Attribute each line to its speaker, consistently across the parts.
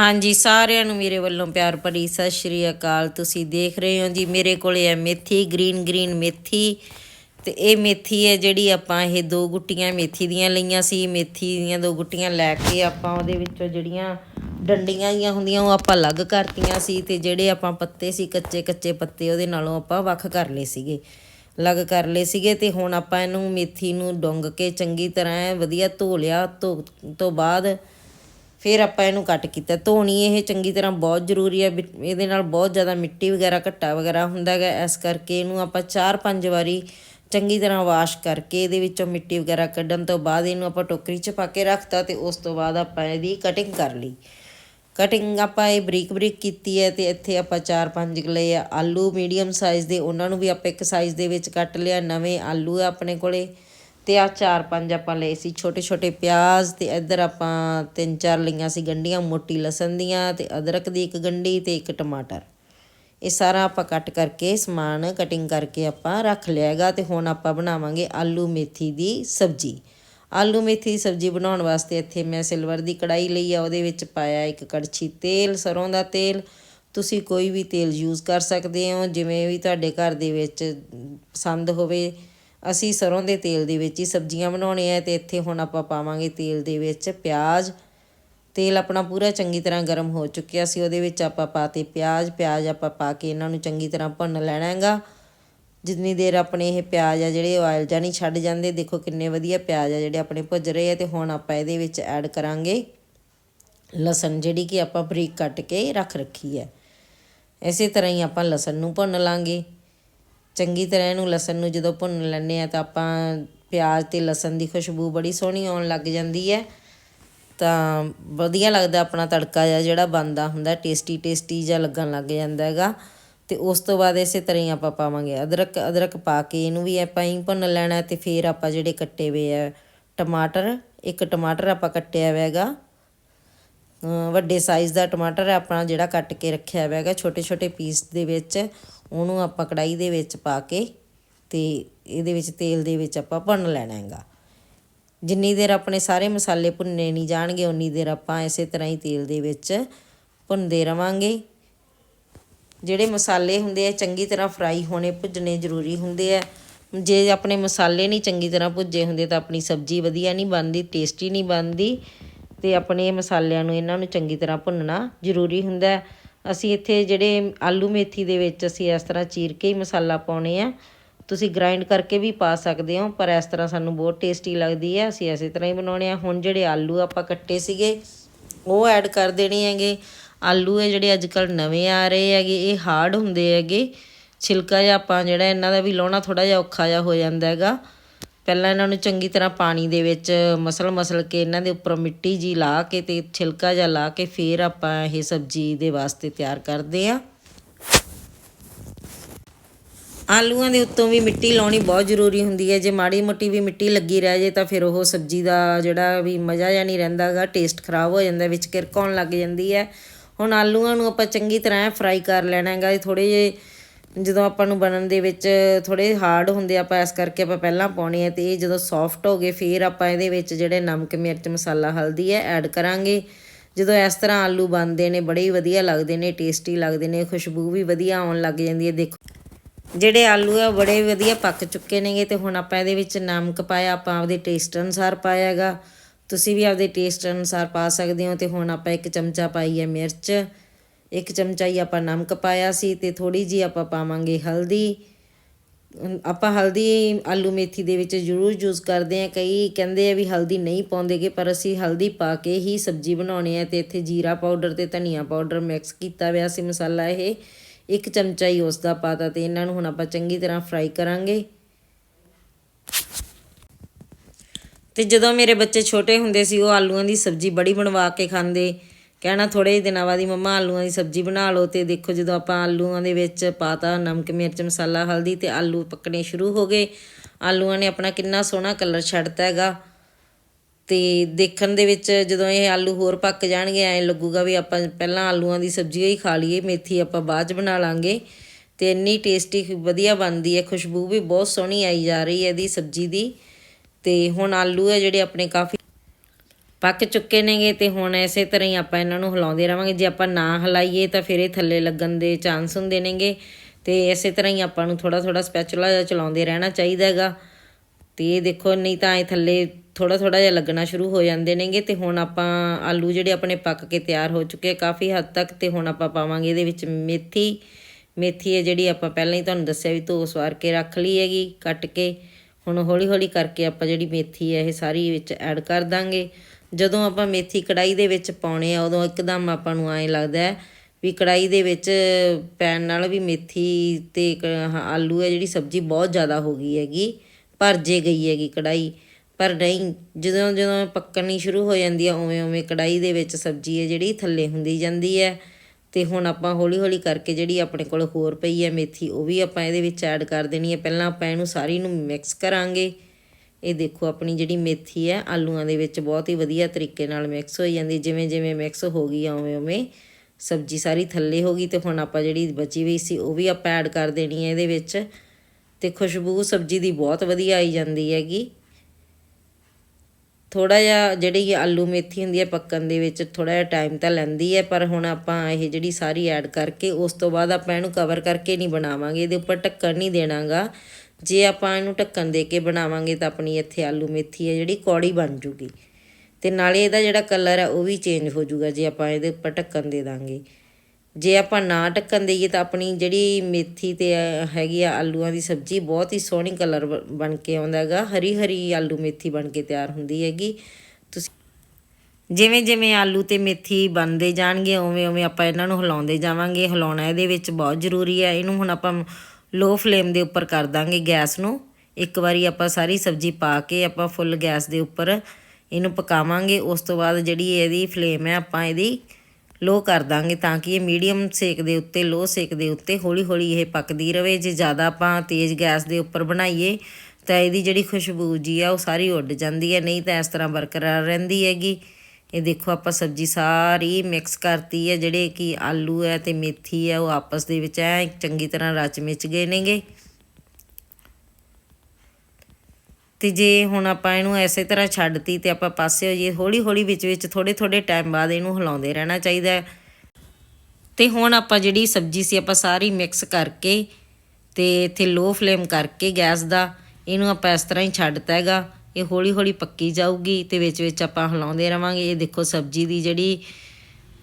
Speaker 1: ਹਾਂਜੀ, ਸਾਰਿਆਂ ਨੂੰ ਮੇਰੇ ਵੱਲੋਂ ਪਿਆਰ ਭਰੀ ਸਤਿ ਸ਼੍ਰੀ ਅਕਾਲ। ਤੁਸੀਂ ਦੇਖ ਰਹੇ ਹੋ ਜੀ, ਮੇਰੇ ਕੋਲੇ ਹੈ ਮੇਥੀ, ਗ੍ਰੀਨ ਗ੍ਰੀਨ ਮੇਥੀ। ਤੇ ਇਹ ਮੇਥੀ ਹੈ ਜਿਹੜੀ ਆਪਾਂ ਇਹ ਦੋ ਗੁੱਟੀਆਂ ਮੇਥੀ ਦੀਆਂ ਲਈਆਂ ਸੀ। ਮੇਥੀ ਦੀਆਂ ਦੋ ਗੁੱਟੀਆਂ ਲੈ ਕੇ ਆਪਾਂ ਉਹਦੇ ਵਿੱਚੋਂ ਜਿਹੜੀਆਂ ਡੰਡੀਆਂ ਜੀਆਂ ਹੁੰਦੀਆਂ, ਉਹ ਆਪਾਂ ਅਲੱਗ ਕਰਤੀਆਂ ਸੀ ਤੇ ਜਿਹੜੇ ਆਪਾਂ ਪੱਤੇ ਸੀ, ਕੱਚੇ ਕੱਚੇ ਪੱਤੇ, ਉਹਦੇ ਨਾਲੋਂ ਆਪਾਂ ਵੱਖ ਕਰ ਲਏ ਸੀਗੇ। ਅਲੱਗ ਕਰ ਲਏ ਸੀਗੇ ਤੇ ਹੁਣ ਆਪਾਂ ਇਹਨੂੰ ਮੇਥੀ ਨੂੰ ਡੁੰਗ ਕੇ ਚੰਗੀ ਤਰ੍ਹਾਂ ਵਧੀਆ ਧੋ ਲਿਆ। ਧੋ ਤੋਂ ਬਾਅਦ ਫਿਰ ਆਪਾਂ ਇਹਨੂੰ ਕੱਟ ਕੀਤਾ। ਧੋਣੀ ਇਹ ਚੰਗੀ ਤਰ੍ਹਾਂ ਬਹੁਤ ਜ਼ਰੂਰੀ ਹੈ ਵੀ ਇਹਦੇ ਨਾਲ ਬਹੁਤ ਜ਼ਿਆਦਾ ਮਿੱਟੀ ਵਗੈਰਾ, ਘੱਟਾ ਵਗੈਰਾ ਹੁੰਦਾ ਹੈਗਾ। ਇਸ ਕਰਕੇ ਇਹਨੂੰ ਆਪਾਂ 4-5 ਵਾਰੀ ਚੰਗੀ ਤਰ੍ਹਾਂ ਵਾਸ਼ ਕਰਕੇ ਇਹਦੇ ਵਿੱਚੋਂ ਮਿੱਟੀ ਵਗੈਰਾ ਕੱਢਣ ਤੋਂ ਬਾਅਦ ਇਹਨੂੰ ਆਪਾਂ ਟੋਕਰੀ 'ਚ ਪਾ ਕੇ ਰੱਖਤਾ ਤੇ ਉਸ ਤੋਂ ਬਾਅਦ ਆਪਾਂ ਇਹਦੀ ਕਟਿੰਗ ਕਰ ਲਈ। ਕਟਿੰਗ ਆਪਾਂ ਇਹ ਬਰੀਕ ਬਰੀਕ ਕੀਤੀ ਹੈ ਤੇ ਇੱਥੇ ਆਪਾਂ 4-5 ਲਏ ਆਲੂ ਮੀਡੀਅਮ ਸਾਈਜ਼ ਦੇ, ਉਹਨਾਂ ਨੂੰ ਵੀ ਆਪਾਂ ਇੱਕ ਸਾਈਜ਼ ਦੇ ਵਿੱਚ ਕੱਟ ਲਿਆ। ਨਵੇਂ ਆਲੂ ਆ ਆਪਣੇ ਕੋਲੇ। ਤੇ ਆ 4-5 ਆਪਾਂ ਲਏ ਸੀ, ਛੋਟੇ ਛੋਟੇ ਪਿਆਜ਼ ਤੇ ਇੱਧਰ ਆਪਾਂ 3-4 ਲਈਆਂ ਸੀ ਗੰਢੀਆਂ, ਮੋਟੀ ਲਸਣ ਦੀਆਂ ਤੇ ਅਦਰਕ ਦੀ ਇੱਕ ਗੰਢੀ ਤੇ ਇੱਕ ਟਮਾਟਰ। ਇਹ ਸਾਰਾ ਆਪਾਂ ਕੱਟ ਕਰਕੇ, ਸਮਾਨ ਕਟਿੰਗ ਕਰਕੇ ਆਪਾਂ ਰੱਖ ਲਿਆ ਹੈਗਾ ਤੇ ਹੁਣ ਆਪਾਂ ਬਣਾਵਾਂਗੇ ਆਲੂ ਮੇਥੀ ਦੀ ਸਬਜ਼ੀ। ਆਲੂ ਮੇਥੀ ਦੀ ਸਬਜ਼ੀ ਬਣਾਉਣ ਵਾਸਤੇ ਇੱਥੇ ਮੈਂ ਸਿਲਵਰ ਦੀ ਕੜਾਈ ਲਈ ਆ, ਉਹਦੇ ਵਿੱਚ ਪਾਇਆ ਇੱਕ ਕੜਛੀ ਤੇਲ, ਸਰੋਂ ਦਾ ਤੇਲ। ਤੁਸੀਂ ਕੋਈ ਵੀ ਤੇਲ ਯੂਜ਼ ਕਰ ਸਕਦੇ ਹੋ, ਜਿਵੇਂ ਵੀ ਤੁਹਾਡੇ ਘਰ ਦੇ ਵਿੱਚ ਪਸੰਦ ਹੋਵੇ ਅਸੀਂ ਸਰੋਂ ਦੇ ਤੇਲ ਦੇ ਵਿੱਚ ਹੀ ਸਬਜ਼ੀਆਂ ਬਣਾਉਣੀਆਂ ਹੈ ਤੇ ਇੱਥੇ ਹੁਣ ਆਪਾਂ ਪਾਵਾਂਗੇ ਤੇਲ ਦੇ ਵਿੱਚ ਪਿਆਜ਼। ਤੇਲ ਆਪਣਾ ਪੂਰਾ ਚੰਗੀ ਤਰ੍ਹਾਂ ਗਰਮ ਹੋ ਚੁੱਕਿਆ ਸੀ, ਉਹਦੇ ਵਿੱਚ ਆਪਾਂ ਪਾਤੇ ਪਿਆਜ਼। ਪਿਆਜ਼ ਆਪਾਂ ਪਾ ਕੇ ਇਹਨਾਂ ਨੂੰ ਚੰਗੀ ਤਰ੍ਹਾਂ ਭੁੰਨ ਲੈਣਾ ਹੈਗਾ ਜਿੰਨੀ ਦੇਰ ਆਪਣੇ ਇਹ ਪਿਆਜ਼ ਆ ਜਿਹੜੇ ਆਇਲ ਜਾਂ ਨਹੀਂ ਛੱਡ ਜਾਂਦੇ, ਦੇਖੋ ਕਿੰਨੇ ਵਧੀਆ ਪਿਆਜ਼ ਆ ਜਿਹੜੇ ਆਪਣੇ ਭੁੱਜ ਰਹੇ ਆ ਤੇ ਹੁਣ ਆਪਾਂ ਇਹਦੇ ਵਿੱਚ ਐਡ ਕਰਾਂਗੇ ਲਸਣ ਜਿਹੜੀ ਕਿ ਆਪਾਂ ਬਰੀਕ ਕੱਟ ਕੇ ਰੱਖ ਰੱਖੀ ਹੈ। ਇਸੇ ਤਰ੍ਹਾਂ ਹੀ ਆਪਾਂ ਲਸਣ ਨੂੰ ਭੁੰਨ ਲਾਂਗੇ। ਚੰਗੀ ਤਰ੍ਹਾਂ ਇਹਨੂੰ ਲਸਣ ਨੂੰ ਜਦੋਂ ਭੁੰਨ ਲੈਂਦੇ ਆ ਤਾਂ ਆਪਾਂ ਪਿਆਜ਼ ਤੇ ਲਸਣ ਦੀ ਖੁਸ਼ਬੂ ਬੜੀ ਸੋਹਣੀ ਆਉਣ ਲੱਗ ਜਾਂਦੀ ਹੈ। ਤਾਂ ਵਧੀਆ ਲੱਗਦਾ ਆਪਣਾ ਤੜਕਾ ਜਿਹਾ ਜਿਹੜਾ ਬਣਦਾ ਹੁੰਦਾ ਟੇਸਟੀ ਟੇਸਟੀ ਜਿਹਾ ਲੱਗਣ ਲੱਗ ਜਾਂਦਾ ਹੈਗਾ। ਤੇ ਉਸ ਤੋਂ ਬਾਅਦ ਇਸੇ ਤਰ੍ਹਾਂ ਹੀ ਆਪਾਂ ਪਾਵਾਂਗੇ ਅਦਰਕ ਅਦਰਕ ਪਾ ਕੇ ਇਹਨੂੰ ਵੀ ਆਪਾਂ ਹੀ ਭੁੰਨ ਲੈਣਾ ਤੇ ਫਿਰ ਆਪਾਂ ਜਿਹੜੇ ਕੱਟੇ ਹੋਏ ਆ ਟਮਾਟਰ, ਇੱਕ ਟਮਾਟਰ ਆਪਾਂ ਕੱਟਿਆ ਹੋਇਆ ਹੈਗਾ। ਵੱਡੇ ਸਾਈਜ਼ ਦਾ ਟਮਾਟਰ ਆਪਣਾ ਜਿਹੜਾ ਕੱਟ ਕੇ ਰੱਖਿਆ ਹੋਇਆ ਹੈਗਾ ਛੋਟੇ ਛੋਟੇ ਪੀਸ ਦੇ ਵਿੱਚ। ਉਹਨੂੰ ਆਪਾਂ ਕੜਾਈ ਦੇ ਵਿੱਚ ਪਾ ਕੇ ਅਤੇ ਇਹਦੇ ਵਿੱਚ ਤੇਲ ਦੇ ਵਿੱਚ ਆਪਾਂ ਭੁੰਨ ਲੈਣਾ ਹੈਗਾ। ਜਿੰਨੀ ਦੇਰ ਆਪਣੇ ਸਾਰੇ ਮਸਾਲੇ ਭੁੰਨੇ ਨਹੀਂ ਜਾਣਗੇ, ਉਨੀ ਦੇਰ ਆਪਾਂ ਇਸੇ ਤਰ੍ਹਾਂ ਹੀ ਤੇਲ ਦੇ ਵਿੱਚ ਭੁੰਨਦੇ ਰਵਾਂਗੇ। ਜਿਹੜੇ ਮਸਾਲੇ ਹੁੰਦੇ ਆ, ਚੰਗੀ ਤਰ੍ਹਾਂ ਫਰਾਈ ਹੋਣੇ, ਭੁੱਜਣੇ ਜ਼ਰੂਰੀ ਹੁੰਦੇ ਆ। ਜੇ ਆਪਣੇ ਮਸਾਲੇ ਨਹੀਂ ਚੰਗੀ ਤਰ੍ਹਾਂ ਭੁੱਜੇ ਹੁੰਦੇ ਤਾਂ ਆਪਣੀ ਸਬਜ਼ੀ ਵਧੀਆ ਨਹੀਂ ਬਣਦੀ ਟੇਸਟੀ ਨਹੀਂ ਬਣਦੀ ਤੇ ਆਪਣੇ ਮਸਾਲਿਆਂ ਨੂੰ ਇਹਨਾਂ ਨੂੰ ਚੰਗੀ ਤਰ੍ਹਾਂ ਭੁੰਨਣਾ ਜ਼ਰੂਰੀ ਹੁੰਦਾ। ਅਸੀਂ ਇੱਥੇ ਜਿਹੜੇ ਆਲੂ ਮੇਥੀ ਦੇ ਵਿੱਚ ਅਸੀਂ ਇਸ ਤਰ੍ਹਾਂ ਚੀਰ ਕੇ ਹੀ ਮਸਾਲਾ ਪਾਉਣੇ ਆ। ਤੁਸੀਂ ਗ੍ਰਾਈਂਡ ਕਰਕੇ ਵੀ ਪਾ ਸਕਦੇ ਹੋ, ਪਰ ਇਸ ਤਰ੍ਹਾਂ ਸਾਨੂੰ ਬਹੁਤ ਟੇਸਟੀ ਲੱਗਦੀ ਹੈ ਅਸੀਂ ਇਸੇ ਤਰ੍ਹਾਂ ਹੀ ਬਣਾਉਣੇ ਆ। ਹੁਣ ਜਿਹੜੇ ਆਲੂ ਆਪਾਂ ਕੱਟੇ ਸੀਗੇ, ਉਹ ਐਡ ਕਰ ਦੇਣੇ ਹੈਗੇ। ਆਲੂ ਹੈ ਜਿਹੜੇ ਅੱਜ ਕੱਲ ਨਵੇਂ ਆ ਰਹੇ ਹੈਗੇ, ਇਹ ਹਾਰਡ ਹੁੰਦੇ ਹੈਗੇ। ਛਿਲਕਾ ਜਿਹਾ ਆਪਾਂ ਜਿਹੜਾ ਇਹਨਾਂ ਦਾ ਵੀ ਲਾਉਣਾ ਥੋੜਾ ਜਿਹਾ ਔਖਾ ਜਿਹਾ ਹੋ ਜਾਂਦਾ ਹੈਗਾ। ਪਹਿਲਾਂ ਇਹਨਾਂ ਨੂੰ ਚੰਗੀ ਤਰ੍ਹਾਂ ਪਾਣੀ ਦੇ ਵਿੱਚ ਮਸਲ ਮਸਲ ਕੇ ਇਹਨਾਂ ਦੇ ਉੱਪਰ ਮਿੱਟੀ ਜੀ ਲਾ ਕੇ ਤੇ ਛਿਲਕਾ ਜਿਹਾ ਲਾ ਕੇ ਫਿਰ ਆਪਾਂ ਇਹ ਸਬਜ਼ੀ ਦੇ ਵਾਸਤੇ ਤਿਆਰ ਕਰਦੇ ਆ ਆਲੂਆਂ ਦੇ ਉੱਤੋਂ ਵੀ ਮਿੱਟੀ ਲਾਉਣੀ ਬਹੁਤ ਜ਼ਰੂਰੀ ਹੁੰਦੀ ਹੈ। ਜੇ ਮਾੜੀ ਮੋਟੀ ਵੀ ਮਿੱਟੀ ਲੱਗੀ ਰਹਿ ਜੇ ਤਾਂ ਫਿਰ ਉਹ ਸਬਜ਼ੀ ਦਾ ਜਿਹੜਾ ਵੀ ਮਜ਼ਾ ਜਾਂ ਨਹੀਂ ਰਹਿੰਦਾਗਾ ਟੇਸਟ ਖਰਾਬ ਹੋ ਜਾਂਦਾ, ਵਿੱਚ ਕਿਰਕਾਉਣ ਲੱਗ ਜਾਂਦੀ ਹੈ। ਹੁਣ ਆਲੂਆਂ ਨੂੰ ਆਪਾਂ ਚੰਗੀ ਤਰ੍ਹਾਂ ਫਰਾਈ ਕਰ ਲੈਣਾ ਹੈਗਾ ਇਹ ਥੋੜੇ ਜੇ ਜਦੋਂ ਆਪਾਂ ਨੂੰ ਬਣਨ ਦੇ ਵਿੱਚ ਥੋੜੇ ਹਾਰਡ ਹੁੰਦੇ ਆਪਾਂ ਇਸ ਕਰਕੇ ਆਪਾਂ ਪਹਿਲਾਂ ਪਾਉਣੇ ਆ ਤੇ ਇਹ ਜਦੋਂ ਸੌਫਟ ਹੋ ਗਏ, ਫਿਰ ਆਪਾਂ ਇਹਦੇ ਵਿੱਚ ਜਿਹੜੇ ਨਮਕ, ਮਿਰਚ, ਮਸਾਲਾ, ਹਲਦੀ ਹੈ ਐਡ ਕਰਾਂਗੇ। ਜਦੋਂ ਇਸ ਤਰ੍ਹਾਂ ਆਲੂ ਬਣਦੇ ਨੇ, ਬੜੇ ਹੀ ਵਧੀਆ ਲੱਗਦੇ ਨੇ ਟੇਸਟੀ ਲੱਗਦੇ ਨੇ, ਖੁਸ਼ਬੂ ਵੀ ਵਧੀਆ ਆਉਣ ਲੱਗ ਜਾਂਦੀ ਹੈ, ਦੇਖੋ। ਜਿਹੜੇ ਆਲੂ ਆ ਬੜੇ ਵਧੀਆ ਪੱਕ ਚੁੱਕੇ ਨੇਗੇ ਤੇ ਹੁਣ ਆਪਾਂ ਇਹਦੇ ਵਿੱਚ ਨਮਕ ਪਾਇਆ, ਆਪਾਂ ਆਪਦੇ ਟੇਸਟ ਅਨੁਸਾਰ ਪਾਇਆਗਾ ਤੁਸੀਂ ਵੀ ਆਪਦੇ ਟੇਸਟ ਅਨੁਸਾਰ ਪਾ ਸਕਦੇ ਹੋ ਤੇ ਹੁਣ ਆਪਾਂ ਇੱਕ ਚਮਚਾ ਪਾਈ ਹੈ ਮਿਰਚ। ਇੱਕ ਚਮਚਾ ਹੀ ਆਪਾਂ ਨਮਕ ਪਾਇਆ ਸੀ ਤੇ ਥੋੜੀ ਜੀ ਆਪਾਂ ਪਾਵਾਂਗੇ ਹਲਦੀ। ਆਪਾਂ ਹਲਦੀ, ਆਲੂ ਮੇਥੀ ਦੇ ਵਿੱਚ ਜ਼ਰੂਰ ਯੂਜ਼ ਕਰਦੇ ਆ ਕਈ ਕਹਿੰਦੇ ਆ ਵੀ ਹਲਦੀ ਨਹੀਂ ਪਾਉਂਦੇਗੇ, ਪਰ ਅਸੀਂ ਹਲਦੀ ਪਾ ਕੇ ਹੀ ਸਬਜ਼ੀ ਬਣਾਉਣੀ ਹੈ ਤੇ ਇੱਥੇ ਜੀਰਾ ਪਾਊਡਰ ਤੇ ਧਨੀਆ ਪਾਊਡਰ ਮਿਕਸ ਕੀਤਾ ਹੋਇਆ ਸੀ ਮਸਾਲਾ ਇਹ। ਇੱਕ ਚਮਚਾ ਹੀ ਉਸ ਦਾ ਪਾਤਾ ਤੇ ਇਹਨਾਂ ਨੂੰ ਹੁਣ ਆਪਾਂ ਚੰਗੀ ਤਰ੍ਹਾਂ ਫਰਾਈ ਕਰਾਂਗੇ। ਤੇ ਜਦੋਂ ਮੇਰੇ ਬੱਚੇ ਛੋਟੇ ਹੁੰਦੇ ਸੀ, ਉਹ ਆਲੂਆਂ ਦੀ ਸਬਜ਼ੀ ਬੜੀ ਬਣਵਾ ਕੇ ਖਾਂਦੇ। ਕਹਿਣਾ ਥੋੜੇ ਜਿਹੇ ਦਿਨਾਂ ਬਾਅਦ ਹੀ, ਮੰਮਾ ਆਲੂਆਂ ਦੀ ਸਬਜ਼ੀ ਬਣਾ ਲਓ ਤੇ ਦੇਖੋ ਜਦੋਂ ਆਪਾਂ ਆਲੂਆਂ ਦੇ ਵਿੱਚ ਪਾਤਾ ਨਮਕ, ਮਿਰਚ, ਮਸਾਲਾ, ਹਲਦੀ ਤੇ ਆਲੂ ਪੱਕਣੇ ਸ਼ੁਰੂ ਹੋ ਗਏ। ਆਲੂਆਂ ਨੇ ਆਪਣਾ ਕਿੰਨਾ ਸੋਹਣਾ ਕਲਰ ਛੱਡਤਾ ਹੈਗਾ। ਤੇ ਦੇਖਣ ਦੇ ਵਿੱਚ ਜਦੋਂ ਇਹ ਆਲੂ ਹੋਰ ਪੱਕ ਜਾਣਗੇ, ਐਂ ਲੱਗੂਗਾ ਵੀ ਆਪਾਂ ਪਹਿਲਾਂ ਆਲੂਆਂ ਦੀ ਸਬਜ਼ੀ ਹੀ ਖਾ ਲਈਏ, ਮੇਥੀ ਆਪਾਂ ਬਾਅਦ ਚ ਬਣਾ ਲਾਂਗੇ। ਤੇ ਇੰਨੀ ਟੇਸਟੀ ਵਧੀਆ ਬਣਦੀ ਹੈ, ਖੁਸ਼ਬੂ ਵੀ ਬਹੁਤ ਸੋਹਣੀ ਆਈ ਜਾ ਰਹੀ ਹੈ ਇਹਦੀ ਸਬਜ਼ੀ ਦੀ। ਤੇ ਹੁਣ ਆਲੂ ਹੈ ਜਿਹੜੇ ਆਪਣੇ ਕਾਫੀ ਪੱਕ ਚੁੱਕੇ ਨੇਗੇ ਤੇ ਹੁਣ ਇਸੇ ਤਰ੍ਹਾਂ ਹੀ ਆਪਾਂ ਇਹਨਾਂ ਨੂੰ ਹਿਲਾਉਂਦੇ ਰਵਾਂਗੇ। ਜੇ ਆਪਾਂ ਨਾ ਹਿਲਾਈਏ ਤਾਂ ਫਿਰ ਇਹ ਥੱਲੇ ਲੱਗਣ ਦੇ ਚਾਂਸ ਹੁੰਦੇ ਨੇਗੇ। ਤੇ ਇਸੇ ਤਰ੍ਹਾਂ ਹੀ ਆਪਾਂ ਨੂੰ ਥੋੜਾ ਥੋੜਾ ਸਪੈਚੂਲਾ ਜਿਹਾ ਚਲਾਉਂਦੇ ਰਹਿਣਾ ਚਾਹੀਦਾ ਹੈਗਾ। ਤੇ ਇਹ ਦੇਖੋ, ਨਹੀਂ ਤਾਂ ਇਹ ਥੱਲੇ ਥੋੜਾ ਥੋੜਾ ਜਿਹਾ ਲੱਗਣਾ ਸ਼ੁਰੂ ਹੋ ਜਾਂਦੇ ਨੇਗੇ ਤੇ ਹੁਣ ਆਪਾਂ ਆਲੂ ਜਿਹੜੇ ਆਪਣੇ ਪੱਕ ਕੇ ਤਿਆਰ ਹੋ ਚੁੱਕੇ ਕਾਫੀ ਹੱਦ ਤੱਕ ਤੇ ਹੁਣ ਆਪਾਂ ਪਾਵਾਂਗੇ ਇਹਦੇ ਵਿੱਚ ਮੇਥੀ। ਮੇਥੀ ਹੈ ਜਿਹੜੀ ਆਪਾਂ ਪਹਿਲਾਂ ਹੀ ਤੁਹਾਨੂੰ ਦੱਸਿਆ ਵੀ ਧੋ ਸਵਾਰ ਕੇ ਰੱਖ ਲਈ ਹੈਗੀ, ਕੱਟ ਕੇ। ਹੁਣ ਹੌਲੀ ਹੌਲੀ ਕਰਕੇ ਆਪਾਂ ਜਿਹੜੀ ਮੇਥੀ ਹੈ ਇਹ ਸਾਰੀ ਵਿੱਚ ਐਡ ਕਰ ਦਾਂਗੇ। ਜਦੋਂ ਆਪਾਂ ਮੇਥੀ ਕੜਾਈ ਦੇ ਵਿੱਚ ਪਾਉਣੇ ਆ, ਉਦੋਂ ਇੱਕਦਮ ਆਪਾਂ ਨੂੰ ਐਂ ਲੱਗਦਾ ਹੈ ਵੀ ਕੜਾਈ ਦੇ ਵਿੱਚ ਪੈਣ ਨਾਲ ਵੀ ਮੇਥੀ ਤੇ ਕ- ਆਹ ਆਲੂ ਹੈ ਜਿਹੜੀ ਸਬਜ਼ੀ ਬਹੁਤ ਜ਼ਿਆਦਾ ਹੋ ਗਈ ਹੈਗੀ ਭਰ ਜੇ ਗਈ ਹੈਗੀ ਕੜਾਈ ਪਰ ਨਹੀਂ, ਜਦੋਂ ਜਦੋਂ ਪੱਕਣੀ ਸ਼ੁਰੂ ਹੋ ਜਾਂਦੀ ਹੈ ਉਵੇਂ ਉਵੇਂ ਕੜਾਈ ਦੇ ਵਿੱਚ ਸਬਜ਼ੀ ਹੈ ਜਿਹੜੀ ਥੱਲੇ ਹੁੰਦੀ ਜਾਂਦੀ ਹੈ। ਤੇ ਹੁਣ ਆਪਾਂ ਹੌਲੀ ਹੌਲੀ ਕਰਕੇ ਜਿਹੜੀ ਆਪਣੇ ਕੋਲ ਹੋਰ ਪਈ ਹੈ ਮੇਥੀ, ਉਹ ਵੀ ਆਪਾਂ ਇਹਦੇ ਵਿੱਚ ਐਡ ਕਰ ਦੇਣੀ ਹੈ। ਪਹਿਲਾਂ ਆਪਾਂ ਇਹਨੂੰ ਸਾਰੀ ਨੂੰ ਮਿਕਸ ਕਰਾਂਗੇ। ਇਹ ਦੇਖੋ, ਆਪਣੀ ਜਿਹੜੀ ਮੇਥੀ ਹੈ, ਆਲੂਆਂ ਦੇ ਵਿੱਚ ਬਹੁਤ ਹੀ ਵਧੀਆ ਤਰੀਕੇ ਨਾਲ ਮਿਕਸ ਹੋਈ ਜਾਂਦੀ ਜਿਵੇਂ ਜਿਵੇਂ ਮਿਕਸ ਹੋ ਗਈ ਉਵੇਂ ਉਵੇਂ ਸਬਜ਼ੀ ਸਾਰੀ ਥੱਲੇ ਹੋ ਗਈ ਤੇ ਹੁਣ ਆਪਾਂ ਜਿਹੜੀ ਬਚੀ ਹੋਈ ਸੀ, ਉਹ ਵੀ ਆਪਾਂ ਐਡ ਕਰ ਦੇਣੀ ਹੈ ਇਹਦੇ ਵਿੱਚ। ਤੇ ਖੁਸ਼ਬੂ ਸਬਜ਼ੀ ਦੀ ਬਹੁਤ ਵਧੀਆ ਆਈ ਜਾਂਦੀ ਹੈਗੀ। ਥੋੜਾ ਜਿਹਾ ਜਿਹੜੀ ਆਲੂ ਮੇਥੀ ਹੁੰਦੀ ਹੈ, ਪੱਕਣ ਦੇ ਵਿੱਚ ਥੋੜਾ ਜਿਹਾ ਟਾਈਮ ਤਾਂ ਲੈਂਦੀ ਹੈ, ਪਰ ਹੁਣ ਆਪਾਂ ਇਹ ਜਿਹੜੀ ਸਾਰੀ ਐਡ ਕਰਕੇ ਉਸ ਤੋਂ ਬਾਅਦ ਆਪਾਂ ਇਹਨੂੰ ਕਵਰ ਕਰਕੇ ਨਹੀਂ ਬਣਾਵਾਂਗੇ, ਇਹਦੇ ਉੱਪਰ ਢੱਕਣ ਨਹੀਂ ਦੇਣਾਗਾ। ਜੇ ਆਪਾਂ ਇਹਨੂੰ ਢੱਕਣ ਦੇ ਕੇ ਬਣਾਵਾਂਗੇ ਤਾਂ ਆਪਣੀ ਇੱਥੇ ਆਲੂ ਮੇਥੀ ਹੈ ਜਿਹੜੀ ਕੌੜੀ ਬਣ ਜੂਗੀ। ਤੇ ਨਾਲੇ ਇਹਦਾ ਜਿਹੜਾ ਕਲਰ ਹੈ ਉਹ ਵੀ ਚੇਂਜ ਹੋ ਜੂਗਾ ਜੇ ਆਪਾਂ ਇਹਦੇ ਉੱਪਰ ਢੱਕਣ ਦੇ ਦਾਂਗੇ। ਜੇ ਆਪਾਂ ਨਾ ਢੱਕਣ ਦੇਈਏ ਤਾਂ ਆਪਣੀ ਜਿਹੜੀ ਮੇਥੀ ਤੇ ਹੈਗੀ ਆ ਆਲੂਆਂ ਦੀ ਸਬਜ਼ੀ ਬਹੁਤ ਹੀ ਸੋਹਣੀ ਕਲਰ ਬਣ ਕੇ ਆਉਂਦਾ ਹੈਗਾ। ਹਰੀ ਹਰੀ ਆਲੂ ਮੇਥੀ ਬਣ ਕੇ ਤਿਆਰ ਹੁੰਦੀ ਹੈਗੀ। ਤੁਸੀਂ, ਜਿਵੇਂ ਜਿਵੇਂ ਆਲੂ ਤੇ ਮੇਥੀ ਬਣਦੇ ਜਾਣਗੇ, ਉਵੇਂ ਉਵੇਂ ਆਪਾਂ ਇਹਨਾਂ ਨੂੰ ਹਿਲਾਉਂਦੇ ਜਾਵਾਂਗੇ। ਹਿਲਾਉਣਾ ਇਹਦੇ ਵਿੱਚ ਬਹੁਤ ਜ਼ਰੂਰੀ ਹੈ। ਇਹਨੂੰ ਹੁਣ ਆਪਾਂ ਲੋ ਫਲੇਮ ਦੇ ਉੱਪਰ ਕਰ ਦਾਂਗੇ ਗੈਸ ਨੂੰ। ਇੱਕ ਵਾਰੀ ਆਪਾਂ ਸਾਰੀ ਸਬਜ਼ੀ ਪਾ ਕੇ ਆਪਾਂ ਫੁੱਲ ਗੈਸ ਦੇ ਉੱਪਰ ਇਹਨੂੰ ਪਕਾਵਾਂਗੇ। ਉਸ ਤੋਂ ਬਾਅਦ ਜਿਹੜੀ ਇਹਦੀ ਫਲੇਮ ਹੈ, ਆਪਾਂ ਇਹਦੀ ਲੋ ਕਰ ਦਾਂਗੇ ਤਾਂ ਕਿ ਇਹ ਮੀਡੀਅਮ ਸੇਕ ਦੇ ਉੱਤੇ, ਲੋ ਸੇਕ ਦੇ ਉੱਤੇ ਹੌਲੀ ਹੌਲੀ ਇਹ ਪੱਕਦੀ ਰਵੇ। ਜੇ ਜ਼ਿਆਦਾ ਆਪਾਂ ਤੇਜ਼ ਗੈਸ ਦੇ ਉੱਪਰ ਬਣਾਈਏ ਤਾਂ ਇਹਦੀ ਜਿਹੜੀ ਖੁਸ਼ਬੂ ਜੀ ਆ, ਉਹ ਸਾਰੀ ਉੱਡ ਜਾਂਦੀ ਹੈ। ਨਹੀਂ ਤਾਂ ਇਸ ਤਰ੍ਹਾਂ ਬਰਕਰਾਰ ਰਹਿੰਦੀ ਹੈਗੀ। ਇਹ ਦੇਖੋ ਆਪਾਂ ਸਬਜ਼ੀ ਸਾਰੀ ਮਿਕਸ ਕਰਤੀ ਹੈ, ਜਿਹੜੇ ਕਿ ਆਲੂ ਹੈ ਤੇ ਮੇਥੀ ਹੈ, ਉਹ ਆਪਸ ਦੇ ਵਿੱਚ ਐ ਚੰਗੀ ਤਰ੍ਹਾਂ ਰਚ ਮਿਚ ਗਏ ਨੇਗੇ। ਤੇ ਜੇ ਹੁਣ ਆਪਾਂ ਇਹਨੂੰ ਐਸੇ ਤਰ੍ਹਾਂ ਛੱਡਤੀ ਤੇ ਆਪਾਂ ਪਾਸੇ ਹੋ ਜਾਈਏ ਹੌਲੀ ਹੌਲੀ ਵਿੱਚ ਵਿੱਚ ਥੋੜੇ ਥੋੜੇ ਟਾਈਮ ਬਾਅਦ ਇਹਨੂੰ ਹਿਲਾਉਂਦੇ ਰਹਿਣਾ ਚਾਹੀਦਾ ਹੈ। ਤੇ ਹੁਣ ਆਪਾਂ ਜਿਹੜੀ ਸਬਜ਼ੀ ਸੀ ਆਪਾਂ ਸਾਰੀ ਮਿਕਸ ਕਰਕੇ ਤੇ ਇੱਥੇ ਲੋ ਫਲੇਮ ਕਰਕੇ ਗੈਸ ਦਾ, ਇਹਨੂੰ ਆਪਾਂ ਇਸ ਤਰ੍ਹਾਂ ਹੀ ਛੱਡਤਾ ਹੈਗਾ। ਇਹ ਹੌਲੀ ਹੌਲੀ ਪੱਕੀ ਜਾਊਗੀ ਤੇ ਵਿੱਚ ਵਿੱਚ ਆਪਾਂ ਹਿਲਾਉਂਦੇ ਰਵਾਂਗੇ। ਇਹ ਦੇਖੋ ਸਬਜ਼ੀ ਦੀ ਜਿਹੜੀ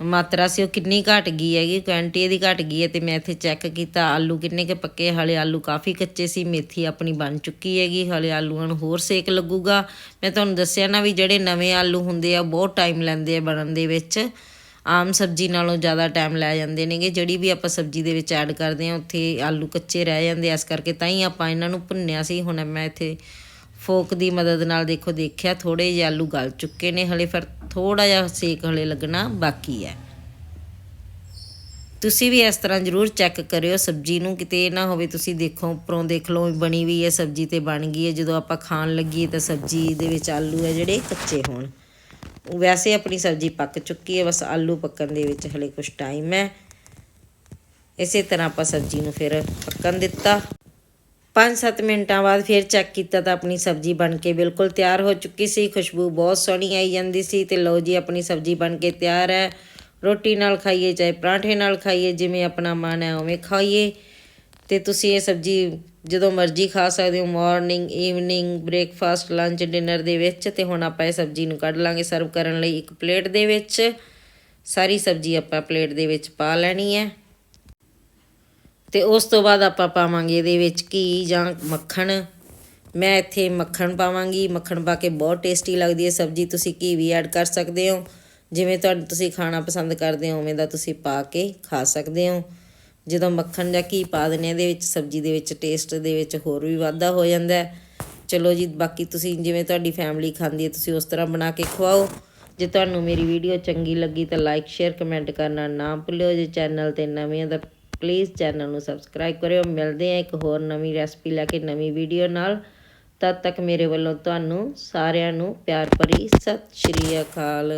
Speaker 1: ਮਾਤਰਾ ਸੀ ਉਹ ਕਿੰਨੀ ਘਟ ਗਈ ਹੈਗੀ ਕੁਆਂਟੀ ਇਹਦੀ ਘਟ ਗਈ ਹੈ ਤੇ ਮੈਂ ਇੱਥੇ ਚੈੱਕ ਕੀਤਾ, ਆਲੂ ਕਿੰਨੇ ਕੇ ਪੱਕੇ ਹਲੇ ਆਲੂ ਕਾਫੀ ਕੱਚੇ ਸੀ, ਮੇਥੀ ਆਪਣੀ ਬਣ ਚੁੱਕੀ ਹੈਗੀ, ਹਲੇ ਆਲੂਆਂ ਨੂੰ ਹੋਰ ਸੇਕ ਲੱਗੂਗਾ। ਮੈਂ ਤੁਹਾਨੂੰ ਦੱਸਿਆ ਨਾ ਵੀ ਜਿਹੜੇ ਨਵੇਂ ਆਲੂ ਹੁੰਦੇ ਆ ਬਹੁਤ ਟਾਈਮ ਲੈਂਦੇ ਆ ਬਣਨ ਦੇ ਵਿੱਚ। ਆਮ ਸਬਜ਼ੀ ਨਾਲੋਂ ਜ਼ਿਆਦਾ ਟਾਈਮ ਲੈ ਜਾਂਦੇ ਨੇਗੇ। ਜਿਹੜੀ ਵੀ ਆਪਾਂ ਸਬਜ਼ੀ ਦੇ ਵਿੱਚ ਐਡ ਕਰਦੇ ਆ, ਉੱਥੇ ਆਲੂ ਕੱਚੇ ਰਹਿ ਜਾਂਦੇ ਇਸ ਕਰਕੇ ਤਾਂ ਹੀ ਆਪਾਂ ਇਹਨਾਂ ਨੂੰ ਭੁੰਨਿਆ ਸੀ। ਹੁਣ ਮੈਂ ਇੱਥੇ ਫੋਕ ਦੀ ਮਦਦ ਨਾਲ ਦੇਖੋ, ਦੇਖਿਆ ਥੋੜੇ ਜਿਹੇ ਆਲੂ ਗਲ ਚੁੱਕੇ ਨੇ, ਹਲੇ ਫਿਰ ਥੋੜਾ ਜਿਹਾ ਸੇਕ ਹਲੇ ਲੱਗਣਾ ਬਾਕੀ ਹੈ। ਤੁਸੀਂ ਵੀ ਇਸ ਤਰ੍ਹਾਂ ਜ਼ਰੂਰ ਚੈੱਕ ਕਰਿਓ, ਸਬਜ਼ੀ ਨੂੰ ਕਿਤੇ ਇਹ ਨਾ ਹੋਵੇ ਤੁਸੀਂ ਦੇਖੋ, ਉੱਪਰੋਂ ਦੇਖ ਲਓ ਵੀ ਬਣੀ ਵੀ ਹੈ, ਸਬਜ਼ੀ ਤੇ ਬਣ ਗਈ ਹੈ, ਜਦੋਂ ਆਪਾਂ ਖਾਣ ਲੱਗੀਏ ਤਾਂ ਸਬਜ਼ੀ ਦੇ ਵਿੱਚ ਆਲੂ ਹੈ ਜਿਹੜੇ ਕੱਚੇ ਹੋਣ। ਵੈਸੇ ਆਪਣੀ ਸਬਜ਼ੀ ਪੱਕ ਚੁੱਕੀ ਹੈ, ਬਸ ਆਲੂ ਪੱਕਣ ਦੇ ਵਿੱਚ ਹਲੇ ਕੁਝ ਟਾਈਮ ਹੈ। ਇਸੇ ਤਰ੍ਹਾਂ ਆਪਾਂ ਸਬਜ਼ੀ ਨੂੰ ਫਿਰ ਪੱਕਣ ਦਿੱਤਾ। 5-7 ਮਿੰਟਾਂ ਬਾਅਦ ਫਿਰ ਚੈੱਕ ਕੀਤਾ ਤਾਂ ਆਪਣੀ ਸਬਜ਼ੀ ਬਣ ਕੇ ਬਿਲਕੁਲ ਤਿਆਰ ਹੋ ਚੁੱਕੀ ਸੀ। ਖੁਸ਼ਬੂ ਬਹੁਤ ਸੋਹਣੀ ਆਈ ਜਾਂਦੀ ਸੀ ਤੇ ਲਓ ਜੀ, ਆਪਣੀ ਸਬਜ਼ੀ ਬਣ ਕੇ ਤਿਆਰ ਹੈ। ਰੋਟੀ ਨਾਲ ਖਾਈਏ, ਚਾਹੇ ਪਰਾਂਠੇ ਨਾਲ ਖਾਈਏ, ਜਿਵੇਂ ਆਪਣਾ ਮਨ ਹੈ ਉਵੇਂ ਖਾਈਏ। ਤੇ ਤੁਸੀਂ ਇਹ ਸਬਜ਼ੀ ਜਦੋਂ ਮਰਜ਼ੀ ਖਾ ਸਕਦੇ ਹੋ morning evening breakfast lunch dinner ਦੇ ਵਿੱਚ। ਤੇ ਹੁਣ ਆਪਾਂ ਇਹ ਸਬਜ਼ੀ ਨੂੰ ਕੱਢ ਲਾਂਗੇ ਸਰਵ ਕਰਨ ਲਈ ਇੱਕ ਪਲੇਟ ਦੇ ਵਿੱਚ। ਸਾਰੀ ਸਬਜ਼ੀ ਆਪਾਂ ਪਲੇਟ ਦੇ ਵਿੱਚ ਪਾ ਲੈਣੀ ਹੈ। ਤੇ ਉਸ ਤੋਂ ਬਾਅਦ ਆਪਾਂ ਪਾਵਾਂਗੇ ਇਹਦੇ ਵਿੱਚ ਘੀ ਜਾਂ ਮੱਖਣ। ਮੈਂ ਇੱਥੇ ਮੱਖਣ ਪਾਵਾਂਗੀ। ਮੱਖਣ ਪਾ ਕੇ ਬਹੁਤ ਟੇਸਟੀ ਲੱਗਦੀ ਹੈ। ਸਬਜ਼ੀ ਤੁਸੀਂ ਘੀ ਵੀ ਐਡ ਕਰ ਸਕਦੇ ਹੋ। ਜਿਵੇਂ ਤੁਹਾਨੂੰ ਤੁਸੀਂ ਖਾਣਾ ਪਸੰਦ ਕਰਦੇ ਹੋ, ਉਵੇਂ ਦਾ ਤੁਸੀਂ ਪਾ ਕੇ ਖਾ ਸਕਦੇ ਹੋ। ਜਦੋਂ ਮੱਖਣ ਜਾਂ ਘੀ ਪਾ ਦਿੰਦੇ ਹਾਂ, ਇਹਦੇ ਵਿੱਚ ਸਬਜ਼ੀ ਦੇ ਵਿੱਚ ਟੇਸਟ ਦੇ ਵਿੱਚ ਹੋਰ ਵੀ ਵਾਧਾ ਹੋ ਜਾਂਦਾ ਚਲੋ ਜੀ, ਬਾਕੀ ਤੁਸੀਂ ਜਿਵੇਂ ਤੁਹਾਡੀ ਫੈਮਿਲੀ ਖਾਂਦੀ ਹੈ, ਤੁਸੀਂ ਉਸ ਤਰ੍ਹਾਂ ਬਣਾ ਕੇ ਖਵਾਓ। ਜੇ ਤੁਹਾਨੂੰ ਮੇਰੀ ਵੀਡੀਓ ਚੰਗੀ ਲੱਗੀ ਤਾਂ ਲਾਈਕ ਸ਼ੇਅਰ ਕਮੈਂਟ ਕਰਨਾ ਨਾ ਭੁੱਲਿਓ। ਜੇ ਚੈਨਲ ਤੇ ਨਵੇਂ ਹੋ ਤਾਂ ਪਲੀਜ਼ ਚੈਨਲ ਨੂੰ ਸਬਸਕ੍ਰਾਈਬ ਕਰਿਓ। ਮਿਲਦੇ ਆ ਇੱਕ ਹੋਰ ਨਵੀਂ ਰੈਸਪੀ ਲੈ ਕੇ ਨਵੀਂ ਵੀਡੀਓ ਨਾਲ। ਤਦ ਤੱਕ ਮੇਰੇ ਵੱਲੋਂ ਤੁਹਾਨੂੰ ਸਾਰਿਆਂ ਨੂੰ ਪਿਆਰ ਭਰੀ ਸਤਿ ਸ਼੍ਰੀ ਅਕਾਲ।